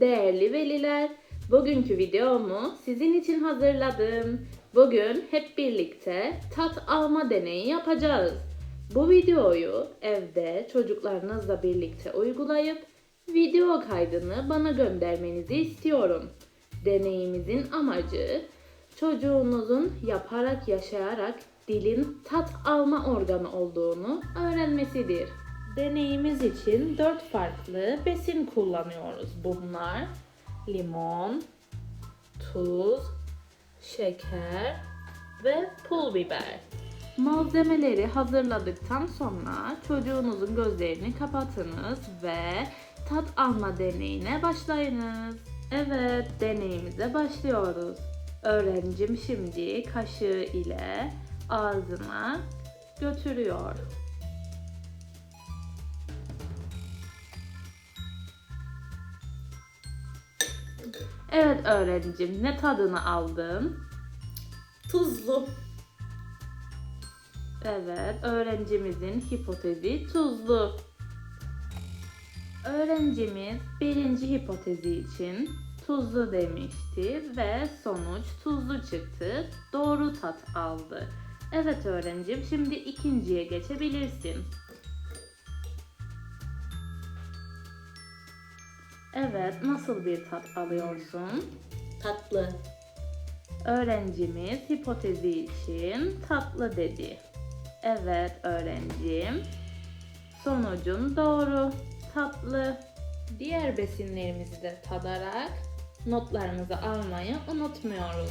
Değerli veliler, bugünkü videomu sizin için hazırladım. Bugün hep birlikte tat alma deneyi yapacağız. Bu videoyu evde çocuklarınızla birlikte uygulayıp video kaydını bana göndermenizi istiyorum. Deneyimizin amacı çocuğunuzun yaparak yaşayarak dilin tat alma organı olduğunu öğrenmesidir. Deneyimiz için 4 farklı besin kullanıyoruz. Bunlar limon, tuz, şeker ve pul biber. Malzemeleri hazırladıktan sonra çocuğunuzun gözlerini kapatınız ve tat alma deneyine başlayınız. Evet, deneyimize başlıyoruz. Öğrencim şimdi kaşığı ile ağzına götürüyor. Evet öğrencim, ne tadını aldın? Tuzlu. Evet, öğrencimizin hipotezi tuzlu. Öğrencimiz birinci hipotezi için tuzlu demişti ve sonuç tuzlu çıktı. Doğru tat aldı. Evet öğrencim, şimdi ikinciye geçebilirsin. Evet, nasıl bir tat alıyorsun? Tatlı. Öğrencimiz hipotezi için tatlı dedi. Evet öğrencim. Sonucun doğru. Tatlı. Diğer besinlerimizi de tadarak notlarımızı almayı unutmuyoruz.